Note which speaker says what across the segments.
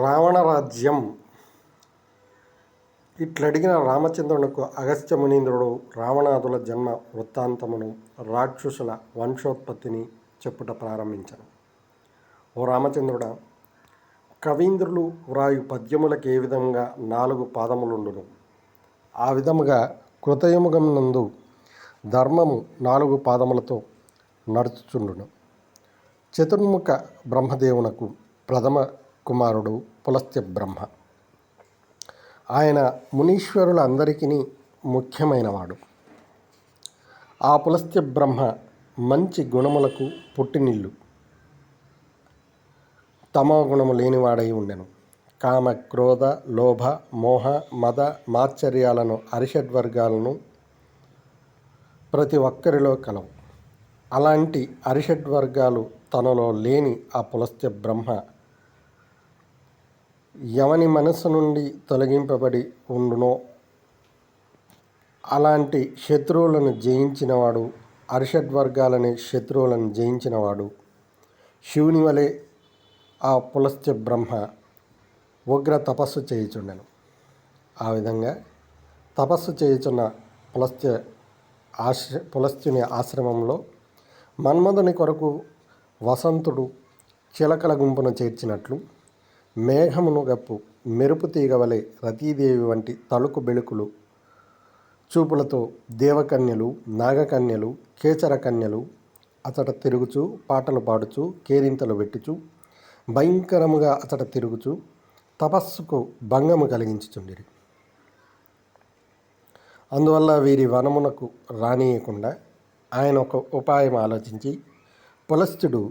Speaker 1: రావణ రాజ్యం ఇట్లడిగిన రామచంద్రునకు అగస్త్య మునీంద్రుడు రావణాదుల జన్మ వృత్తాంతమును రాక్షసుల వంశోత్పత్తిని చెప్పుట ప్రారంభించను. ఓ రామచంద్రుడ కవీంద్రులు వ్రాయు పద్యములకు ఏ విధంగా నాలుగు పాదములుండును? ఆ విధముగా కృతయముగం నందు ధర్మము నాలుగు పాదములతో నడుచుచుండును. చతుర్ముఖ బ్రహ్మదేవునకు ప్రథమ కుమారుడు పులస్త్య బ్రహ్మ. ఆయన మునీశ్వరులందరికీ ముఖ్యమైనవాడు. ఆ పులస్త్య బ్రహ్మ మంచి గుణములకు పుట్టినిల్లు. తమో గుణము లేనివాడై ఉండెను. కామ క్రోధ లోభ మోహ మద మాత్సర్యాలను అరిషడ్వర్గాలను ప్రతి ఒక్కరిలో కలవు. అలాంటి అరిషడ్వర్గాలు తనలో లేని ఆ పులస్త్య బ్రహ్మ ఎవని మనసు నుండి తొలగింపబడి ఉండునో అలాంటి శత్రువులను జయించినవాడు అరిషడ్వర్గాలని శత్రువులను జయించినవాడు శివుని వలె ఆ పులస్త్య బ్రహ్మ ఉగ్ర తపస్సు చేయుచుండెను. ఆ విధంగా తపస్సు చేయుచున్న పులస్త్య ఆశ్ర పులస్త్యుని ఆశ్రమంలో మన్మధుని కొరకు వసంతుడు చిలకల గుంపును చేర్చినట్లు మేఘమును గప్పు మెరుపు తీగవలె రతీదేవి వంటి తలుకు బెళుకులు. చూపులతో దేవకన్యలు నాగకన్యలు కేచర కన్యలు అతట తిరుగుచూ పాటలు పాడుచు కేరింతలు పెట్టుచు భయంకరముగా అతట తిరుగుచు తపస్సుకు భంగము కలిగించుచుండిరి. అందువల్ల వీరి వనమునకు రానియకుండా ఆయన ఒక ఉపాయం ఆలోచించి పులస్తుడు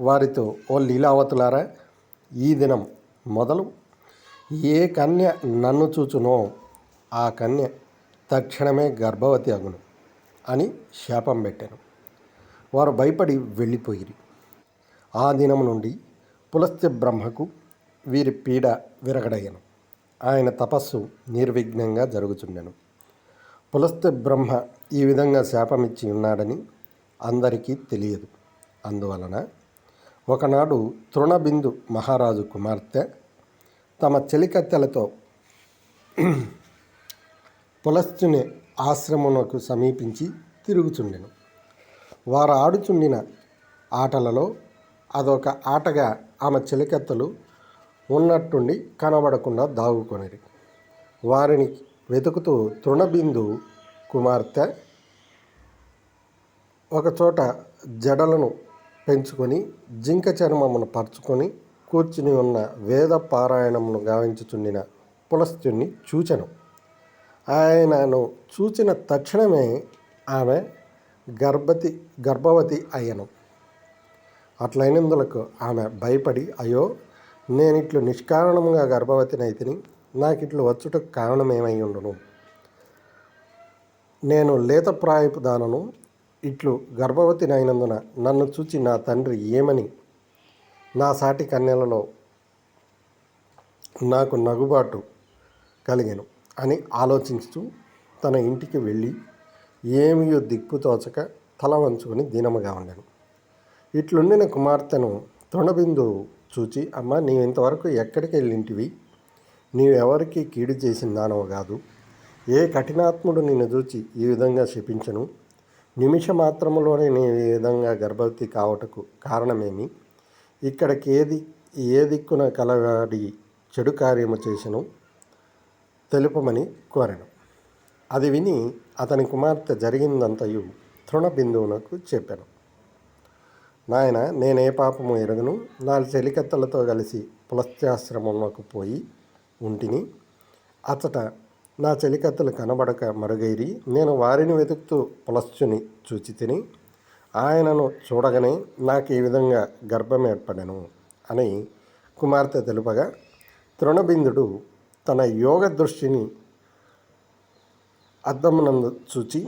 Speaker 1: వారితో ఓ లీలావతులారా ఈ దినం మొదలు. ఏ కన్య నన్ను చూచునో ఆ కన్య తక్షణమే గర్భవతి అగును అని శాపం పెట్టాను. వారు భయపడి వెళ్ళిపోయిరి. ఆ దినం నుండి పులస్త్య బ్రహ్మకు వీరి పీడ విరగడయ్యను. ఆయన తపస్సు నిర్విఘ్నంగా జరుగుచుండెను. పులస్త్య బ్రహ్మ ఈ విధంగా శాపమిచ్చి ఉన్నాడని అందరికీ తెలియదు. అందువలన ఒకనాడు తృణబిందు మహారాజు కుమార్తె తమ చెలికత్తెలతో పులస్తుని ఆశ్రమమునకు సమీపించి తిరుగుచుండెను. వారు ఆడుచుండిన ఆటలలో అదొక ఆటగా ఆమె చెలికత్తలు ఉన్నట్టుండి కనబడకుండా దాగుకొనిరి. వారిని వెతుకుతూ తృణబిందు కుమార్తె ఒకచోట జడలను పెంచుకొని జింక చర్మమును పరుచుకొని కూర్చుని ఉన్న వేద పారాయణమును గావించుచుండిన పులస్త్యుణ్ణి చూచెను. ఆయనను చూచిన తక్షణమే ఆమె గర్భతి గర్భవతి అయ్యను. అట్లైనందులకు ఆమె భయపడి అయ్యో నేను ఇట్లు నిష్కారణముగా గర్భవతినైతిని నాకు ఇట్లు వచ్చుటకు కారణమేమై ఉండును నేను లేతప్రాయపు దానను ఇట్లు గర్భవతినైనందున నన్ను చూచి నా తండ్రి ఏమని నా సాటి కన్యలలో నాకు నగుబాటు కలిగాను అని ఆలోచిస్తూ తన ఇంటికి వెళ్ళి ఏమియో దిక్కుతోచక తల వంచుకొని దీనముగా ఉండను. ఇట్లుండిన కుమార్తెను తృణబిందు చూచి అమ్మ నీవు ఇంతవరకు ఎక్కడికి వెళ్ళింటివి? నీవెవరికి కీడు చేసిన దానవు కాదు. ఏ కఠినాత్ముడు నిన్ను చూచి ఈ విధంగా శపించను? నిమిష మాత్రములోనే నేను ఈ విధంగా గర్భవతి కావటకు కారణమేమి? ఇక్కడికి ఏది ఏ దిక్కున కలవాడి చెడు కార్యము చేసను తెలుపమని కోరాను. అది విని అతని కుమార్తె జరిగిందంతయు తృణబిందువునకు చెప్పాను. నాయన నేనే పాపము ఎరగను. నా చెలికత్తలతో కలిసి పులస్త్యాశ్రమంలోకి పోయి ఉంటిని. అతట నా చెలికత్తలు కనబడక మరుగైరి. నేను వారిని వెతుకుతూ పులస్చుని చూచి తిని ఆయనను చూడగానే నాకు ఈ విధంగా గర్భం ఏర్పడెను అని కుమార్తె తెలుపగా తృణబిందుడు తన యోగ దృష్టిని అద్దమునందు చూచి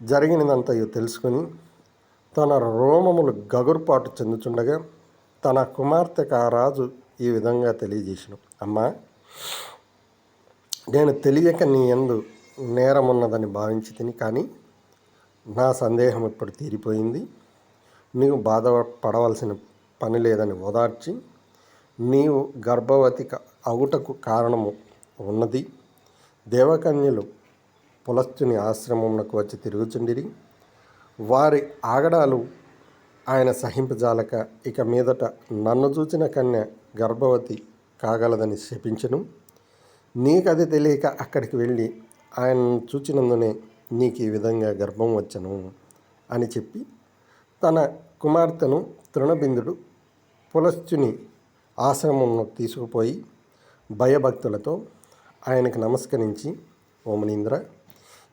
Speaker 1: జరిగినదంతయు తెలుసుకుని తన రోమములు గగురుపాటు చెందుచుండగా తన కుమార్తెకు ఆ రాజు ఈ విధంగా తెలియజేసిన అమ్మా నేను తెలియక నీ ఎందు నేరమున్నదని భావించి తిని కానీ నా సందేహం ఇప్పుడు తీరిపోయింది. నీవు బాధపడవలసిన పని లేదని ఓదార్చి నీవు గర్భవతి అవుటకు అగుటకు కారణము ఉన్నది. దేవకన్యలు పులస్తుని ఆశ్రమమునకు వచ్చి తిరుగుచుండిరి. వారి ఆగడాలు ఆయన సహింపజాలక ఇక మీదట నన్ను చూచిన కన్య గర్భవతి కాగలదని శపించను. నీకది తెలియక అక్కడికి వెళ్ళి ఆయనను చూచినందునే నీకు ఈ విధంగా గర్భం వచ్చను అని చెప్పి తన కుమార్తెను తృణబిందుడు పులస్తుని ఆశ్రమంలో తీసుకుపోయి భయభక్తులతో ఆయనకు నమస్కరించి ఓమనీంద్ర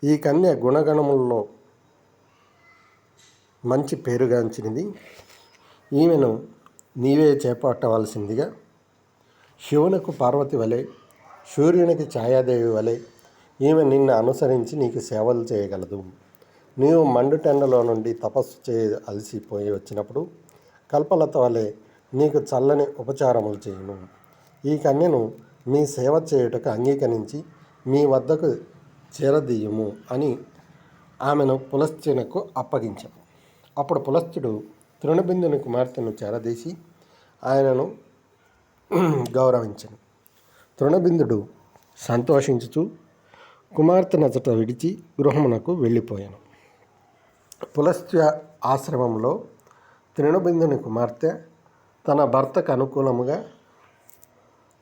Speaker 1: ఈ కన్య గుణగణముల్లో మంచి పేరుగాంచినది. ఈమెను నీవే చేపట్టవలసిందిగా శివునకు పార్వతి వలె సూర్యునికి ఛాయాదేవి వలె ఈమె నిన్ను అనుసరించి నీకు సేవలు చేయగలదు. నీవు మండుటెండలో నుండి తపస్సు చేయ అలసిపోయి వచ్చినప్పుడు కల్పలత వలె నీకు చల్లని ఉపచారములు చేయను ఈ కన్యను మీ సేవ చేయుటకు అంగీకరించి మీ వద్దకు చేరదీయము అని ఆమెను పులస్త్యునకు అప్పగించాను. అప్పుడు పులస్త్యుడు తృణబిందుని కుమార్తెను చేరదీసి ఆయనను గౌరవించను. తృణబిందుడు సంతోషించుచు కుమార్తె నచట విడిచి గృహమునకు వెళ్ళిపోయాను. పులస్త్య ఆశ్రమంలో తృణబిందుని కుమార్తె తన భర్తకు అనుకూలముగా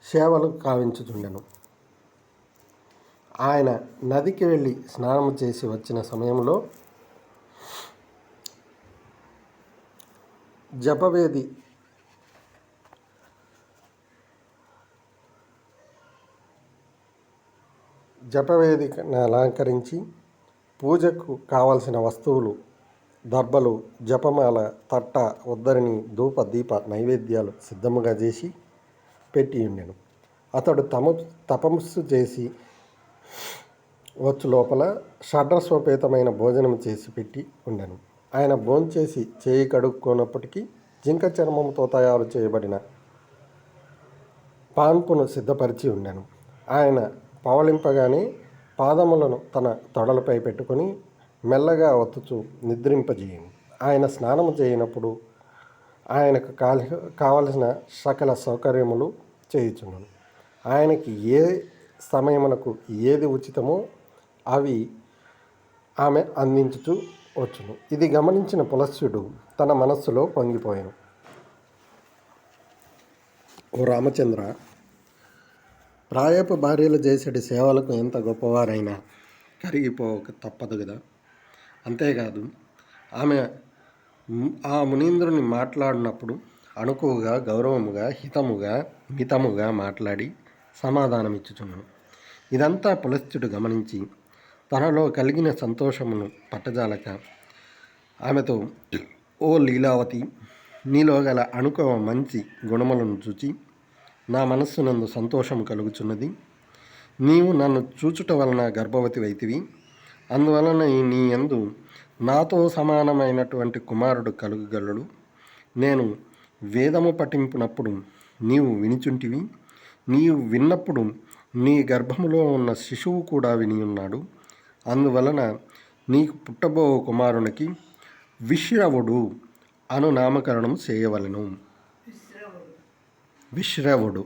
Speaker 1: సేవలు కావించుచుండెను. ఆయన నదికి వెళ్ళి స్నానం చేసి వచ్చిన సమయంలో జపవేది జపవేదికను అలంకరించి పూజకు కావలసిన వస్తువులు దర్బలు జపమాల తట్ట ఉద్దరిని ధూప దీప నైవేద్యాలు సిద్ధముగా చేసి పెట్టి ఉండెను. అతడు తమ తపస్సు చేసి వచ్చు లోపల షడ్రస్వపేతమైన భోజనం చేసి పెట్టి ఉండెను. ఆయన భోంచేసి చేయి కడుక్కోనప్పటికీ జింక చర్మంతో తయారు చేయబడిన పాన్పును సిద్ధపరిచి ఉండెను. ఆయన పవలింపగానే పాదములను తన తొడలపై పెట్టుకొని మెల్లగా ఒత్తుచు నిద్రింపజేయను ఆయన స్నానము చేయనప్పుడు ఆయనకు కాలి కావలసిన సకల సౌకర్యములు చేయుచున్నాను. ఆయనకి ఏ సమయమునకు ఏది ఉచితమో అవి ఆమె అందించుతూ వచ్చును. ఇది గమనించిన పులస్యుడు తన మనస్సులో పొంగిపోయాను. ఓ రామచంద్ర ప్రాయపు భార్యలు చేసేటి సేవలకు ఎంత గొప్పవారైనా కరిగిపోక తప్పదు కదా అంతేకాదు ఆమె ఆ మునీంద్రుని మాట్లాడినప్పుడు అణుకువగా గౌరవముగా హితముగా మితముగా మాట్లాడి సమాధానమిచ్చుచున్నాను. ఇదంతా పులస్త్యుడు గమనించి తనలో కలిగిన సంతోషమును పట్టజాలక ఆమెతో ఓ లీలావతి నీలో గల అణుకవ మంచి గుణములను చూచి నా మనస్సు నందు సంతోషం కలుగుచున్నది. నీవు నన్ను చూచుట వలన గర్భవతి వైతివి. అందువలన నీ యందు నాతో సమానమైనటువంటి కుమారుడు కలుగగలడు. నేను వేదము పఠింపునప్పుడు నీవు వినిచుంటివి. నీవు విన్నప్పుడు నీ గర్భములో ఉన్న శిశువు కూడా విని ఉన్నాడు అందువలన నీకు పుట్టబో కుమారునికి విశ్రవుడు అను నామకరణం చేయవలెను. విశ్రవుడు.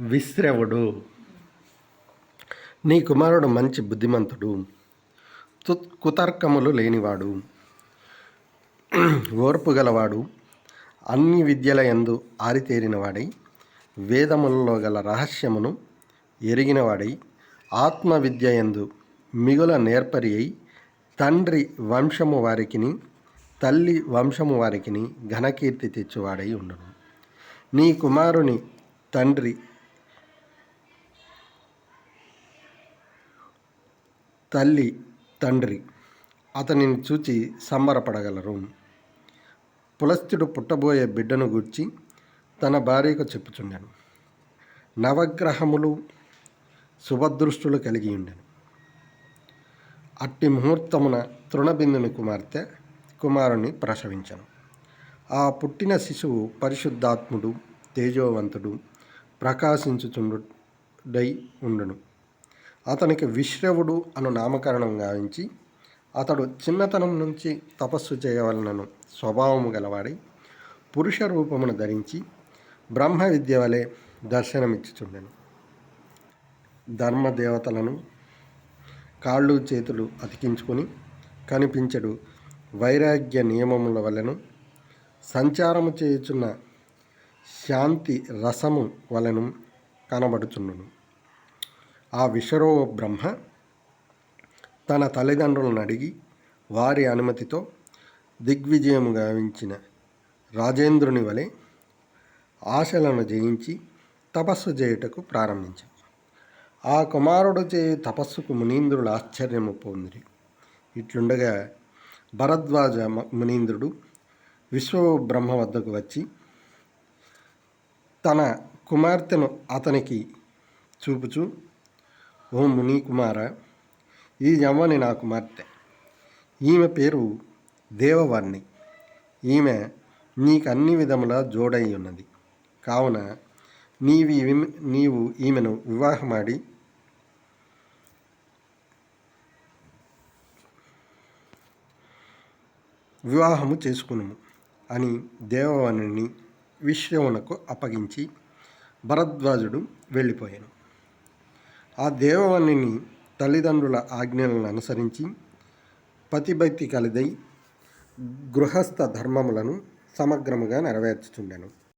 Speaker 1: విశ్రవుడు. నీ కుమారుడు మంచి బుద్ధిమంతుడు. కుతర్కములు లేనివాడు. ఓర్పు గలవాడు. అన్ని విద్యల యందు ఆరితేరినవాడై వేదములలో గల రహస్యమును ఎరిగినవాడై ఆత్మ విద్య యందు మిగుల నేర్పరి అయి తండ్రి వంశము వారికిని తల్లి వంశము వారికిని ఘనకీర్తి తెచ్చువాడై ఉండును. నీ కుమారుని తండ్రి తల్లి తండ్రి అతనిని చూచి సంబరపడగలరు. పులస్త్యుడు పుట్టబోయే బిడ్డను గూర్చి తన భార్యకు చెప్పుచుండెను. నవగ్రహములు శుభదృష్టులు కలిగి ఉండెను. అట్టి ముహూర్తమున తృణబిందుని కుమార్తె కుమారుని ప్రసవించను. ఆ పుట్టిన శిశువు పరిశుద్ధాత్ముడు తేజోవంతుడు ప్రకాశించుచుండుడై ఉండును. అతనికి విశ్రవుడు అను నామకరణం గావించి అతడు చిన్నతనం నుంచి తపస్సు చేయవలనను స్వభావము గలవాడై పురుష రూపమును ధరించి బ్రహ్మ విద్య వలె దర్శనమిచ్చుచుండెను. ధర్మదేవతలను కాళ్ళు చేతులు అతికించుకొని కనిపించడు వైరాగ్య నియమముల వలన సంచారము చేయుచున్న శాంతి రసము వలన కనబడుచుండును. ఆ విషరో బ్రహ్మ తన తల్లిదండ్రులను అడిగి వారి అనుమతితో దిగ్విజయము గావించిన రాజేంద్రుని వలె ఆశలను జయించి తపస్సు చేయుటకు ప్రారంభించాడు ఆ కుమారుడు చే తపస్సుకు మునీంద్రుడు ఆశ్చర్యము పొందిరి. ఇట్లుండగా భరద్వాజ మునీంద్రుడు విశ్వబ్రహ్మ వద్దకు వచ్చి తన కుమార్తెను అతనికి చూపుచూ ఓ ముని కుమార ఈ యవ్వని నా కుమార్తె. ఈమె పేరు దేవవర్ణి. ఈమె నీకు అన్ని విధముల జోడై ఉన్నది కావున నీవి నీవు ఈమెను వివాహమాడి వివాహము చేసుకునుము. అని దేవవనుని విశ్రవునకు అప్పగించి భరద్వాజుడు వెళ్ళిపోయాను. ఆ దేవవనిని తల్లిదండ్రుల ఆజ్ఞలను అనుసరించి పతిభక్తి కలిదై గృహస్థ ధర్మములను సమగ్రముగా నెరవేర్చుచుండెను.